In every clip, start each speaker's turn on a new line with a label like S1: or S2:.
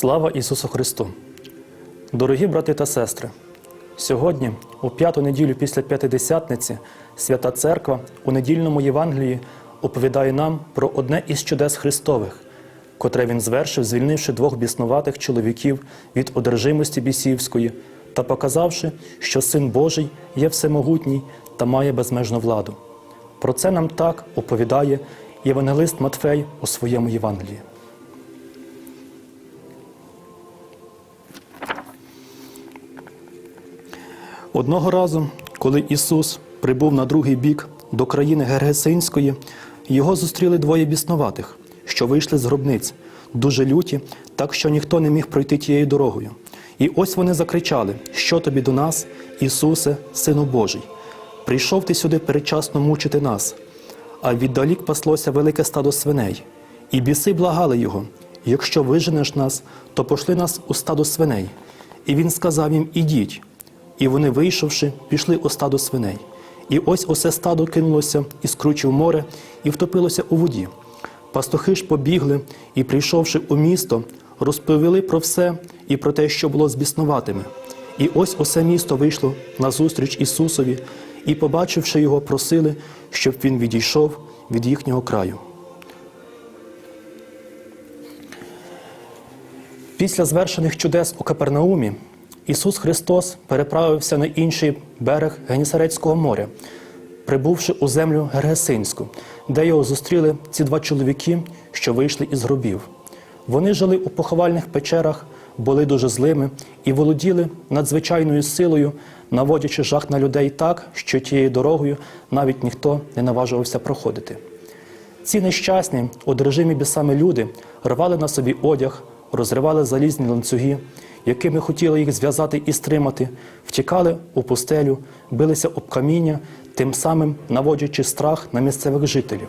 S1: Слава Ісусу Христу! Дорогі брати та сестри! Сьогодні, у п'яту неділю після П'ятидесятниці, Свята Церква у недільному Євангелії оповідає нам про одне із чудес Христових, котре він звершив, звільнивши двох біснуватих чоловіків від одержимості бісівської та показавши, що Син Божий є всемогутній та має безмежну владу. Про це нам так оповідає євангелист Матфей у своєму Євангелії. Одного разу, коли Ісус прибув на другий бік до країни Гергесинської, його зустріли двоє біснуватих, що вийшли з гробниць, дуже люті, так що ніхто не міг пройти тією дорогою. І ось вони закричали: Що тобі до нас, Ісусе, Сину Божий? Прийшов ти сюди передчасно мучити нас. А віддалік паслося велике стадо свиней, і біси благали його: якщо виженеш нас, то пошли нас у стадо свиней. І він сказав їм: Ідіть. І вони, вийшовши, пішли у стадо свиней. І ось усе стадо кинулося і скручив море, і втопилося у воді. Пастухи ж побігли і, прийшовши у місто, розповіли про все і про те, що було з біснуватими. І ось усе місто вийшло назустріч Ісусові, і, побачивши його, просили, щоб він відійшов від їхнього краю. Після звершених чудес у Капернаумі Ісус Христос переправився на інший берег Генісарецького моря, прибувши у землю Гергесинську, де його зустріли ці два чоловіки, що вийшли із гробів. Вони жили у поховальних печерах, були дуже злими і володіли надзвичайною силою, наводячи жах на людей так, що тією дорогою навіть ніхто не наважувався проходити. Ці нещасні, одержимі бісами люди рвали на собі одяг, розривали залізні ланцюги, якими хотіли їх зв'язати і стримати, втікали у пустелю, билися об каміння, тим самим наводячи страх на місцевих жителів.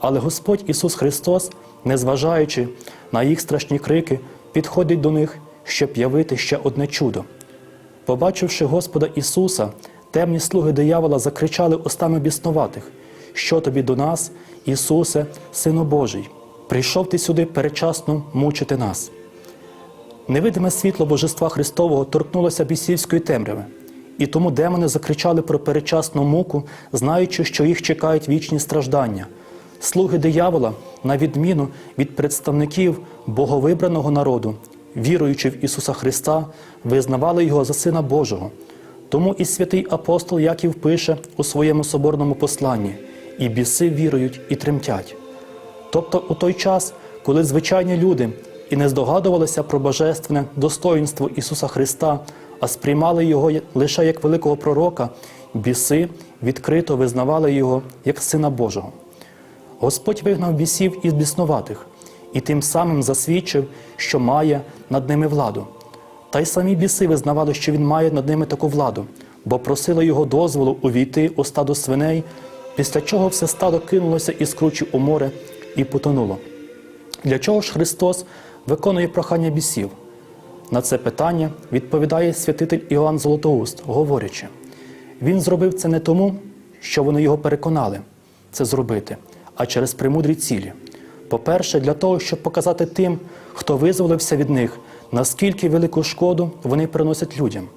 S1: Але Господь Ісус Христос, незважаючи на їх страшні крики, підходить до них, щоб явити ще одне чудо. Побачивши Господа Ісуса, темні слуги диявола закричали устами біснуватих: Що тобі до нас, Ісусе, Сину Божий? Прийшов ти сюди передчасно мучити нас. Невидиме світло Божества Христового торкнулося бісівської темряви, і тому демони закричали про передчасну муку, знаючи, що їх чекають вічні страждання. Слуги диявола, на відміну від представників боговибраного народу, віруючи в Ісуса Христа, визнавали Його за Сина Божого. Тому і святий апостол Яків пише у своєму соборному посланні: і біси вірують і тремтять. Тобто у той час, коли звичайні люди і не здогадувалися про божественне достоїнство Ісуса Христа, а сприймали Його лише як великого пророка, біси відкрито визнавали Його як Сина Божого. Господь вигнав бісів із біснуватих і тим самим засвідчив, що має над ними владу. Та й самі біси визнавали, що він має над ними таку владу, бо просили його дозволу увійти у стадо свиней, після чого все стадо кинулося із кручі у море і потонуло. Для чого ж Христос виконує прохання бісів? На це питання відповідає святитель Іоанн Золотоуст, говорячи: Він зробив це не тому, що вони його переконали це зробити, а через премудрі цілі. По-перше, для того, щоб показати тим, хто визволився від них, наскільки велику шкоду вони приносять людям.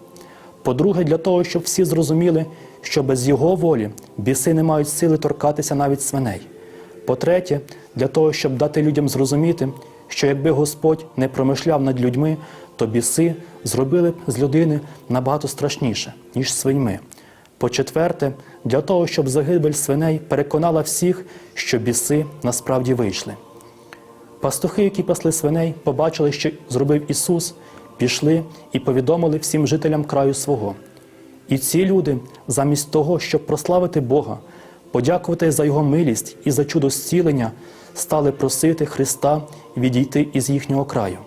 S1: По-друге, для того, щоб всі зрозуміли, що без його волі біси не мають сили торкатися навіть свиней. По-третє, для того, щоб дати людям зрозуміти, що якби Господь не промишляв над людьми, то біси зробили б з людини набагато страшніше, ніж свиньми. По-четверте, для того, щоб загибель свиней переконала всіх, що біси насправді вийшли. Пастухи, які пасли свиней, побачили, що зробив Ісус, пішли і повідомили всім жителям краю свого. І ці люди, замість того, щоб прославити Бога, подякувати за Його милість і за чудо зцілення, стали просити Христа відійти із їхнього краю.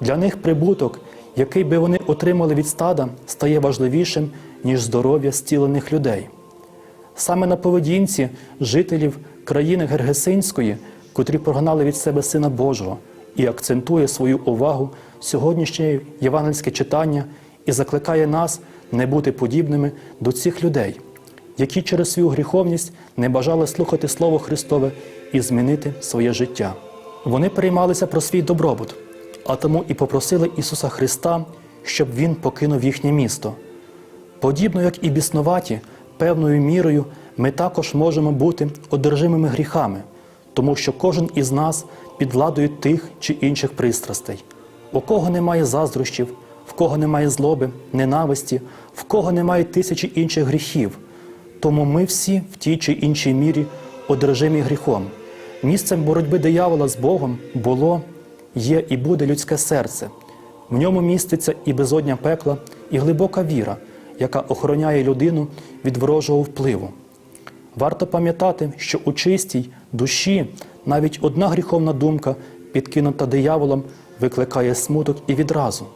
S1: Для них прибуток, який би вони отримали від стада, стає важливішим, ніж здоров'я зцілених людей. Саме на поведінці жителів країни Гергесинської, котрі прогнали від себе Сина Божого і акцентує свою увагу сьогоднішнє євангельське читання і закликає нас не бути подібними до цих людей, які через свою гріховність не бажали слухати Слово Христове і змінити своє життя. Вони переймалися про свій добробут, а тому і попросили Ісуса Христа, щоб Він покинув їхнє місто. Подібно як і біснуваті, певною мірою ми також можемо бути одержимими гріхами, тому що кожен із нас під владою тих чи інших пристрастей. У кого немає заздрощів, в кого немає злоби, ненависті, в кого немає тисячі інших гріхів. Тому ми всі в тій чи іншій мірі одержимі гріхом. Місцем боротьби диявола з Богом було, є і буде людське серце. В ньому міститься і безодня пекла, і глибока віра, яка охороняє людину від ворожого впливу. Варто пам'ятати, що у чистій душі навіть одна гріховна думка, підкинута дияволом, викликає смуток і відразу.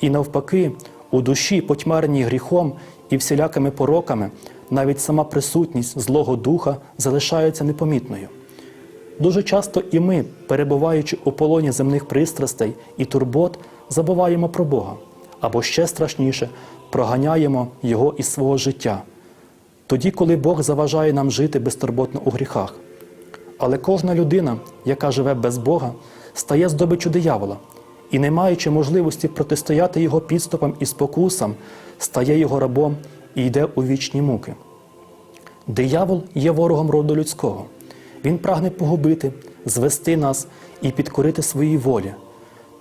S1: І навпаки, у душі, потьмареній гріхом і всілякими пороками, навіть сама присутність Злого Духа залишається непомітною. Дуже часто і ми, перебуваючи у полоні земних пристрастей і турбот, забуваємо про Бога, або ще страшніше, проганяємо Його із свого життя, тоді, коли Бог заважає нам жити безтурботно у гріхах. Але кожна людина, яка живе без Бога, стає здобиччю диявола і, не маючи можливості протистояти його підступам і спокусам, стає його рабом і йде у вічні муки. Диявол є ворогом роду людського. Він прагне погубити, звести нас і підкорити своїй волі.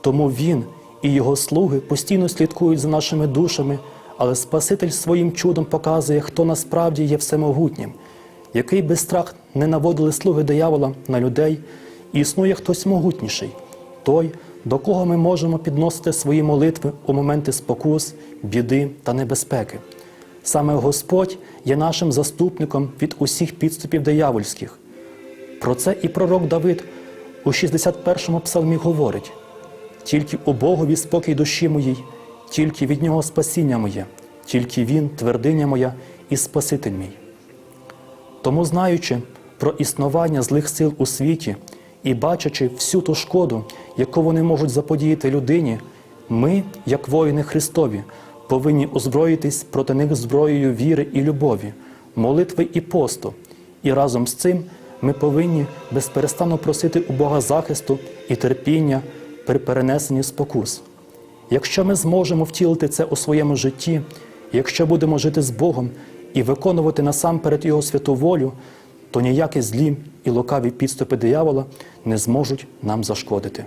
S1: Тому він і його слуги постійно слідкують за нашими душами, але Спаситель своїм чудом показує, хто насправді є всемогутнім, який без страх не наводили слуги диявола на людей, і існує хтось могутніший, той, до кого ми можемо підносити свої молитви у моменти спокус, біди та небезпеки. Саме Господь є нашим заступником від усіх підступів диявольських. Про це і пророк Давид у 61-му псалмі говорить: тільки у Богові спокій душі моїй, тільки від Нього спасіння моє, тільки Він твердиня моя і Спаситель мій. Тому, знаючи про існування злих сил у світі і бачачи всю ту шкоду, яку вони можуть заподіяти людині, ми, як воїни Христові, повинні озброїтись проти них зброєю віри і любові, молитви і посту. І разом з цим ми повинні безперестанно просити у Бога захисту і терпіння при перенесенні спокус. Якщо ми зможемо втілити це у своєму житті, якщо будемо жити з Богом і виконувати насамперед Його святу волю, то ніякі злі і лукаві підступи диявола не зможуть нам зашкодити.